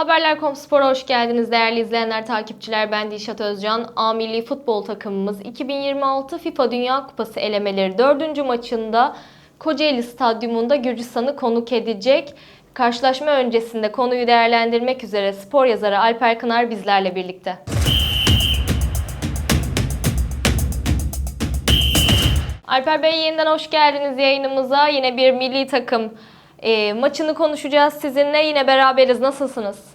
Haberler.com Spor'a hoş geldiniz değerli izleyenler, takipçiler. Ben Dilşat Özcan. A Milli Futbol takımımız 2026 FIFA Dünya Kupası elemeleri 4. maçında Kocaeli Stadyumunda Gürcistan'ı konuk edecek. Karşılaşma öncesinde konuyu değerlendirmek üzere spor yazarı Alper Kınar bizlerle birlikte. Alper Bey yeniden hoş geldiniz yayınımıza. Yine bir milli takım e, maçını konuşacağız sizinle. Yine beraberiz. Nasılsınız?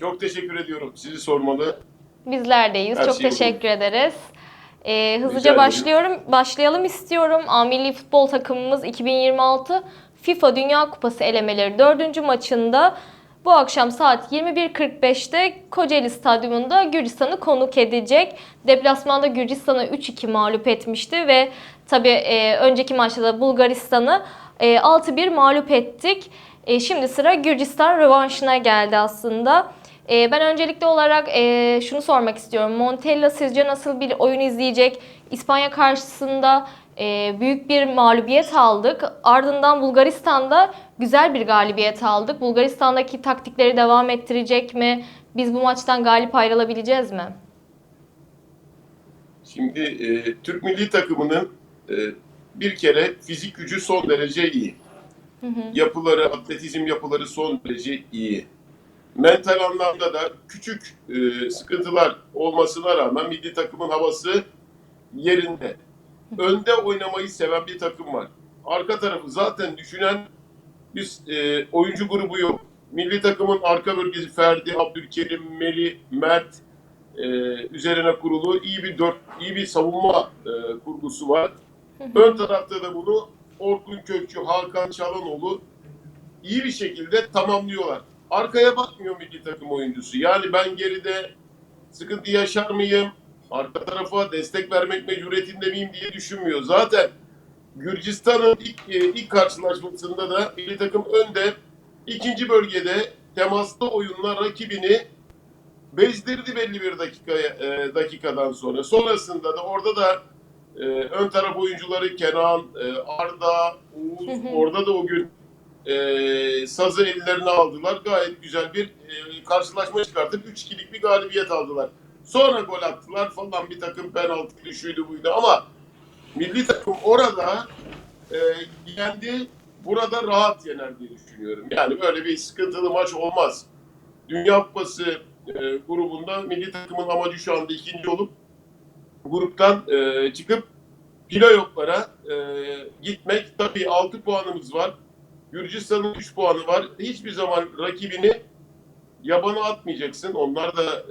Çok teşekkür ediyorum. Sizi sormalı. Bizlerdeyiz. Her Çok şey teşekkür ederiz. Ee, hızlıca ederim. başlıyorum. Başlayalım istiyorum. A Milli Futbol takımımız 2026 FIFA Dünya Kupası elemeleri 4. maçında bu akşam saat 21.45'te Kocaeli Stadyumunda Gürcistan'ı konuk edecek. Deplasmanda Gürcistan'ı 3-2 mağlup etmişti ve tabii e, önceki maçta da Bulgaristan'ı e, 6-1 mağlup ettik. E, şimdi sıra Gürcistan rövanşına geldi aslında. Ee, ben öncelikli olarak e, şunu sormak istiyorum. Montella sizce nasıl bir oyun izleyecek? İspanya karşısında e, büyük bir mağlubiyet aldık. Ardından Bulgaristan'da güzel bir galibiyet aldık. Bulgaristan'daki taktikleri devam ettirecek mi? Biz bu maçtan galip ayrılabileceğiz mi? Şimdi e, Türk milli takımının e, bir kere fizik gücü son derece iyi. Yapıları, atletizm yapıları son derece iyi. Mental anlamda da küçük e, sıkıntılar olmasına rağmen milli takımın havası yerinde. Önde oynamayı seven bir takım var. Arka tarafı zaten düşünen bir e, oyuncu grubu yok. Milli takımın arka bölgesi Ferdi, Abdülkerim, Meli, Mert e, üzerine kurulu iyi bir dört, iyi bir savunma e, kurgusu var. Ön tarafta da bunu Orkun Kökçü, Hakan Çalanoğlu iyi bir şekilde tamamlıyorlar. Arkaya bakmıyor milli takım oyuncusu. Yani ben geride sıkıntı yaşar mıyım? Arka tarafa destek vermek mecburiyetinde miyim diye düşünmüyor. Zaten Gürcistan'ın ilk, e, ilk karşılaşmasında da milli takım önde ikinci bölgede temaslı oyunla rakibini bezdirdi belli bir dakika e, dakikadan sonra. Sonrasında da orada da e, ön taraf oyuncuları Kenan, e, Arda, Uğuz orada da o gün e, sazı ellerine aldılar. Gayet güzel bir e, karşılaşma çıkartıp 3-2'lik bir galibiyet aldılar. Sonra gol attılar falan bir takım penaltı şuydu buydu ama milli takım orada e, yendi. Burada rahat yener diye düşünüyorum. Yani böyle bir sıkıntılı maç olmaz. Dünya Kupası e, grubunda milli takımın amacı şu anda ikinci olup gruptan e, çıkıp playoff'lara e, gitmek. Tabii 6 puanımız var. Gürcistan'ın 3 puanı var. Hiçbir zaman rakibini yabana atmayacaksın. Onlar da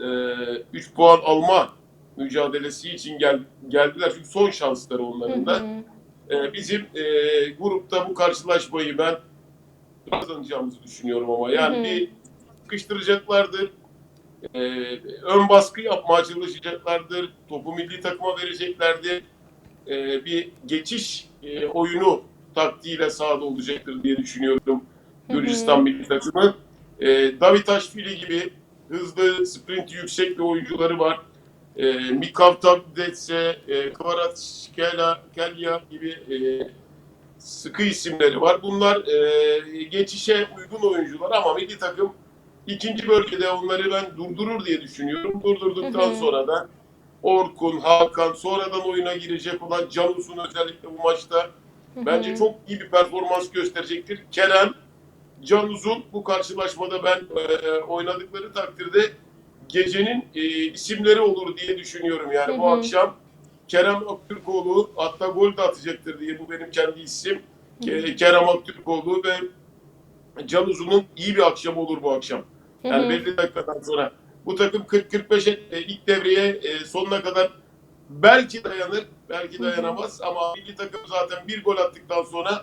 3 puan alma mücadelesi için gel, geldiler. Çünkü son şansları onların da. Hı hı. E, bizim e, grupta bu karşılaşmayı ben kazanacağımızı düşünüyorum ama yani Hı hı. bir sıkıştıracaklardır. E, ön baskı yapmaya çalışacaklardır. Topu milli takıma vereceklerdir. E, bir geçiş e, oyunu taktiğiyle sahada olacaktır diye düşünüyorum. Gürcistan milli takımı. E, Davitaşvili gibi hızlı, sprint yüksek bir oyuncuları var. E, Mikav Tabdetse, e, Kvaratskhelia Kelya gibi e, sıkı isimleri var. Bunlar e, geçişe uygun oyuncular ama milli takım ikinci bölgede onları ben durdurur diye düşünüyorum. Durdurduktan Hı hı. sonra da Orkun, Hakan, sonradan oyuna girecek olan Canus'un özellikle bu maçta bence çok iyi bir performans gösterecektir. Kerem, Canuz'un bu karşılaşmada ben e, oynadıkları takdirde gecenin e, isimleri olur diye düşünüyorum. Yani Hı bu akşam Kerem Aktürkoğlu hatta gol de atacaktır diye bu benim kendi isim. Ke- Kerem Aktürkoğlu ve Canuz'un iyi bir akşam olur bu akşam. Yani hı. belli dakikadan sonra. Bu takım 40-45'e e, ilk devreye e, sonuna kadar belki dayanır, belki dayanamaz ama milli takım zaten bir gol attıktan sonra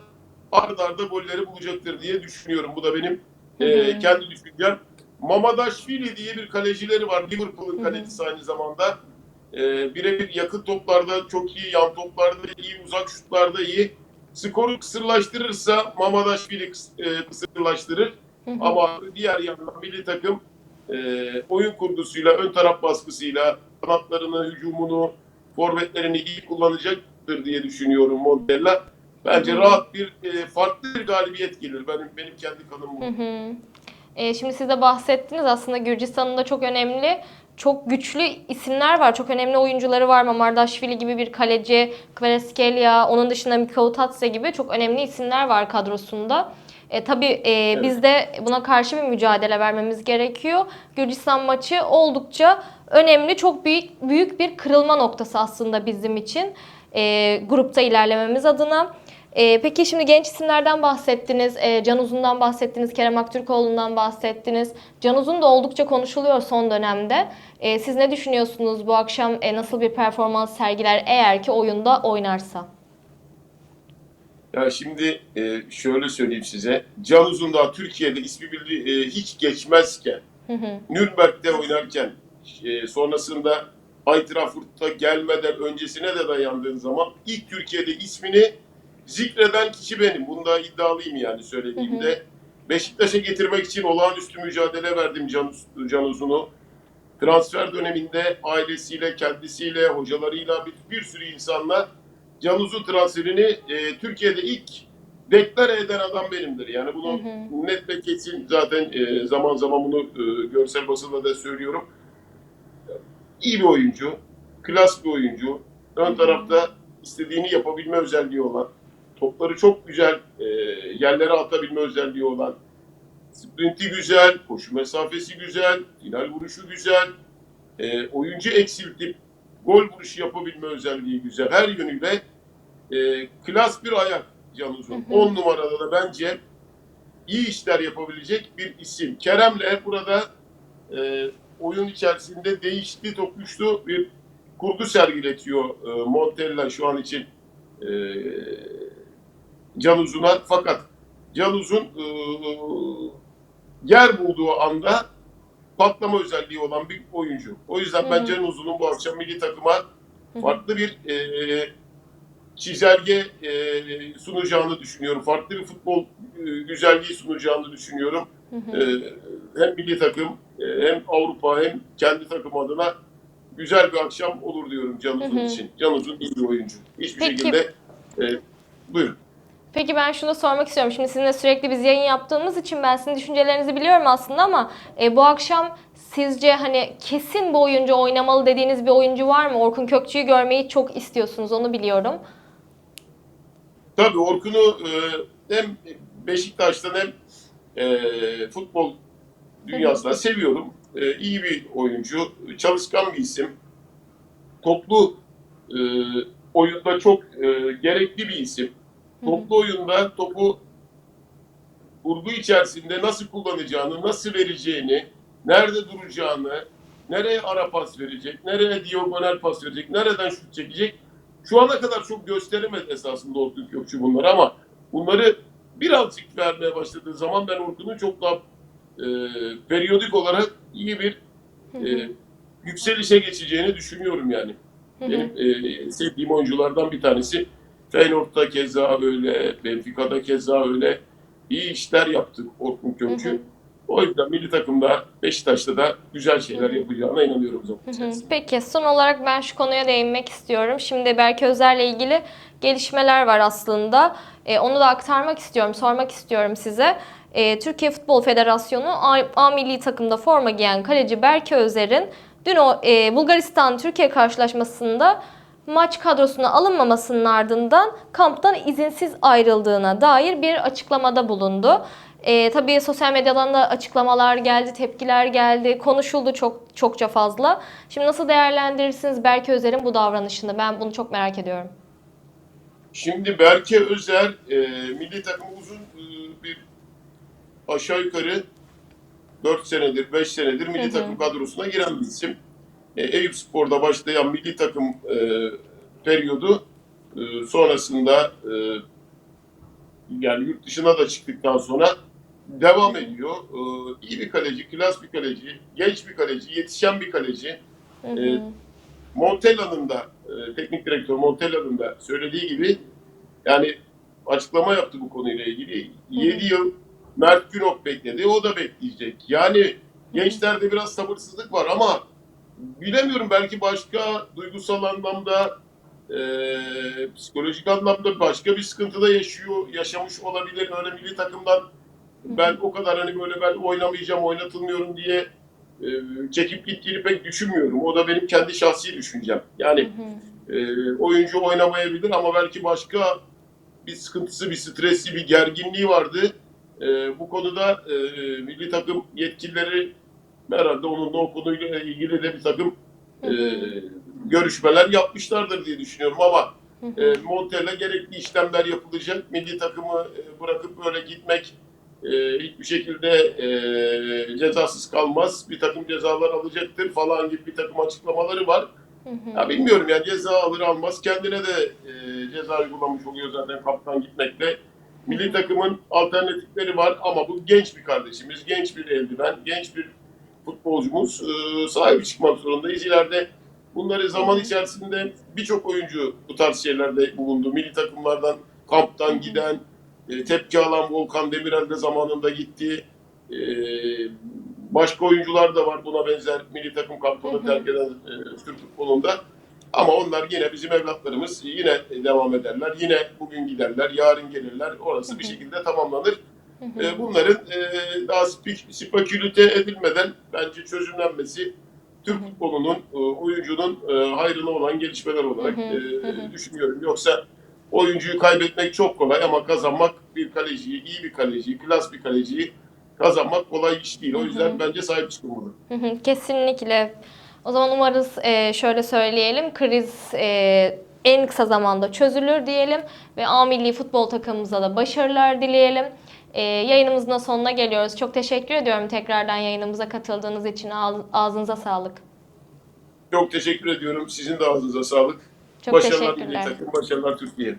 arda arda golleri bulacaktır diye düşünüyorum. Bu da benim e, kendi düşüncem. Mamadaşvili diye bir kalecileri var. Liverpool'un kalecisi aynı zamanda. E, birebir yakın toplarda çok iyi, yan toplarda iyi, uzak şutlarda iyi. Skoru kısırlaştırırsa Mamadaşvili kıs- e, kısırlaştırır. Ama diğer yandan milli takım e, oyun kurgusuyla, ön taraf baskısıyla kanatlarını, hücumunu, forvetlerini iyi kullanacaktır diye düşünüyorum Montella. Bence Hı hı. rahat bir, e, farklı bir galibiyet gelir. Benim benim kendi kanım bu. Hı hı. E, şimdi siz de bahsettiniz aslında Gürcistan'ın da çok önemli, çok güçlü isimler var. Çok önemli oyuncuları var. Mamardashvili gibi bir kaleci, Kvaratskhelia, onun dışında Mikko Tatse gibi çok önemli isimler var kadrosunda. E, tabii e, biz de buna karşı bir mücadele vermemiz gerekiyor. Gürcistan maçı oldukça önemli, çok büyük büyük bir kırılma noktası aslında bizim için e, grupta ilerlememiz adına. E, peki şimdi genç isimlerden bahsettiniz, e, Can Uzun'dan bahsettiniz, Kerem Aktürkoğlu'ndan bahsettiniz. Can Uzun da oldukça konuşuluyor son dönemde. E, siz ne düşünüyorsunuz bu akşam e, nasıl bir performans sergiler eğer ki oyunda oynarsa? Ya şimdi e, şöyle söyleyeyim size. Can Uzundağ Türkiye'de ismi bildi, e, hiç geçmezken, Hı hı, Nürnberg'de oynarken, e, sonrasında Eintracht'a gelmeden öncesine de dayandığın zaman ilk Türkiye'de ismini zikreden kişi benim. Bunda iddialıyım yani söylediğimde. Beşiktaş'a getirmek için olağanüstü mücadele verdim Can, Can Uzun'u. Transfer döneminde ailesiyle, kendisiyle, hocalarıyla bir, bir sürü insanla Can Uzun transferini e, Türkiye'de ilk deklare eden adam benimdir. Yani bunu Hı hı. net ve kesin zaten e, zaman zaman bunu e, görsel basında da söylüyorum. İyi bir oyuncu, klas bir oyuncu. Ön hı. tarafta istediğini yapabilme özelliği olan, topları çok güzel e, yerlere atabilme özelliği olan, sprinti güzel, koşu mesafesi güzel, final vuruşu güzel, e, oyuncu eksiltip gol vuruşu yapabilme özelliği güzel. Her yönüyle e, klas bir ayak Can Uzun. Hı hı. 10 numarada da bence iyi işler yapabilecek bir isim. Kerem'le burada e, oyun içerisinde değişti, tokuştu bir kurgu sergiletiyor e, Montella şu an için e, Can Uzun'a. Fakat Can Uzun e, yer bulduğu anda patlama özelliği olan bir oyuncu. O yüzden ben Hı hı. Can Uzun'un bu akşam milli takıma farklı bir e, çizelge e, sunacağını düşünüyorum. Farklı bir futbol e, güzelliği sunacağını düşünüyorum. Hı hı. E, hem milli takım e, hem Avrupa hem kendi takım adına güzel bir akşam olur diyorum Can Uzun Hı hı. için. Can Uzun iyi bir oyuncu. Hiçbir Peki. şekilde e, buyurun. Peki ben şunu sormak istiyorum. Şimdi sizinle sürekli biz yayın yaptığımız için ben sizin düşüncelerinizi biliyorum aslında ama e, bu akşam sizce hani kesin bu oyuncu oynamalı dediğiniz bir oyuncu var mı? Orkun Kökçü'yü görmeyi çok istiyorsunuz onu biliyorum. Tabii Orkun'u e, hem Beşiktaş'tan hem e, futbol dünyasında seviyorum. E, iyi bir oyuncu, çalışkan bir isim. Toplu e, oyunda çok e, gerekli bir isim. Hı. Toplu oyunda topu vurgu içerisinde nasıl kullanacağını, nasıl vereceğini, nerede duracağını, nereye ara pas verecek, nereye diagonal pas verecek, nereden şut çekecek. Şu ana kadar çok gösteremedi esasında Orkun Kökçü bunları ama bunları birazcık vermeye başladığı zaman ben Orkun'un çok daha e, periyodik olarak iyi bir e, yükselişe geçeceğini düşünüyorum yani. Benim e, sevdiğim oyunculardan bir tanesi. Feyenoord'da keza öyle, Benfica'da keza öyle. iyi işler yaptık Orkun Kökçü. O yüzden milli takımda, Beşiktaş'ta da güzel şeyler yapacağına inanıyorum zaman içerisinde. Peki son olarak ben şu konuya değinmek istiyorum. Şimdi Berke Özer'le ilgili gelişmeler var aslında. E, onu da aktarmak istiyorum, sormak istiyorum size. E, Türkiye Futbol Federasyonu A, A milli takımda forma giyen kaleci Berke Özer'in dün o e, Bulgaristan-Türkiye karşılaşmasında maç kadrosuna alınmamasının ardından kamptan izinsiz ayrıldığına dair bir açıklamada bulundu. E, tabii sosyal medyadan da açıklamalar geldi, tepkiler geldi, konuşuldu çok çokça fazla. Şimdi nasıl değerlendirirsiniz Berke Özer'in bu davranışını? Ben bunu çok merak ediyorum. Şimdi Berke Özer e, milli takım uzun e, bir aşağı yukarı 4 senedir, 5 senedir milli Hı hı. takım kadrosuna giren bir isim. E, Eyüp Spor'da başlayan milli takım e, periyodu e, sonrasında e, yani yurt dışına da çıktıktan sonra devam ediyor. E, iyi bir kaleci, klas bir kaleci, genç bir kaleci, yetişen bir kaleci. Hı hı. Evet. Montella'nın da e, teknik direktör Montella'nın da söylediği gibi yani açıklama yaptı bu konuyla ilgili. 7 yıl Mert Günok bekledi. O da bekleyecek. Yani gençlerde biraz sabırsızlık var ama bilemiyorum belki başka duygusal anlamda e, psikolojik anlamda başka bir sıkıntıda yaşıyor, yaşamış olabilir. Öyle milli takımdan Ben o kadar hani böyle ben oynamayacağım, oynatılmıyorum diye e, çekip gittiğini pek düşünmüyorum. O da benim kendi şahsi düşüncem. Yani e, oyuncu oynamayabilir ama belki başka bir sıkıntısı, bir stresi, bir gerginliği vardı. E, bu konuda e, milli takım yetkilileri herhalde onunla o konuyla ilgili de bir takım e, görüşmeler yapmışlardır diye düşünüyorum ama e, Montella gerekli işlemler yapılacak. Milli takımı bırakıp böyle gitmek e, hiçbir şekilde e, cezasız kalmaz. Bir takım cezalar alacaktır falan gibi bir takım açıklamaları var. Ya bilmiyorum yani ceza alır almaz kendine de e, ceza uygulamış oluyor zaten kaptan gitmekle. Milli takımın alternatifleri var ama bu genç bir kardeşimiz, genç bir eldiven, genç bir futbolcumuz. E, sahibi çıkmak zorundayız. İleride bunları zaman içerisinde birçok oyuncu bu tarz şeylerde bulundu. Milli takımlardan, kamptan giden, e, tepki alan Volkan Demirel de zamanında gitti. E, başka oyuncular da var buna benzer milli takım kampını terk eden e, Türk futbolunda. Ama onlar yine bizim evlatlarımız yine devam ederler. Yine bugün giderler, yarın gelirler. Orası bir şekilde tamamlanır. E, bunların e, daha spekülite edilmeden bence çözümlenmesi Türk futbolunun, e, oyuncunun e, hayrına olan gelişmeler olarak Hı hı, e, hı hı. düşünüyorum. Yoksa oyuncuyu kaybetmek çok kolay ama kazanmak bir kaleciyi, iyi bir kaleciyi, klas bir kaleciyi kazanmak kolay iş değil. O yüzden bence sahip çıkılmalı. Hı hı, Kesinlikle. O zaman umarız e, şöyle söyleyelim, kriz e, en kısa zamanda çözülür diyelim ve A milli futbol takımımıza da başarılar dileyelim. E, yayınımızın da sonuna geliyoruz. Çok teşekkür ediyorum tekrardan yayınımıza katıldığınız için. Ağz- Ağzınıza sağlık. Çok teşekkür ediyorum. Sizin de ağzınıza sağlık. Çok başarılar teşekkürler. takım, başarılar Türkiye.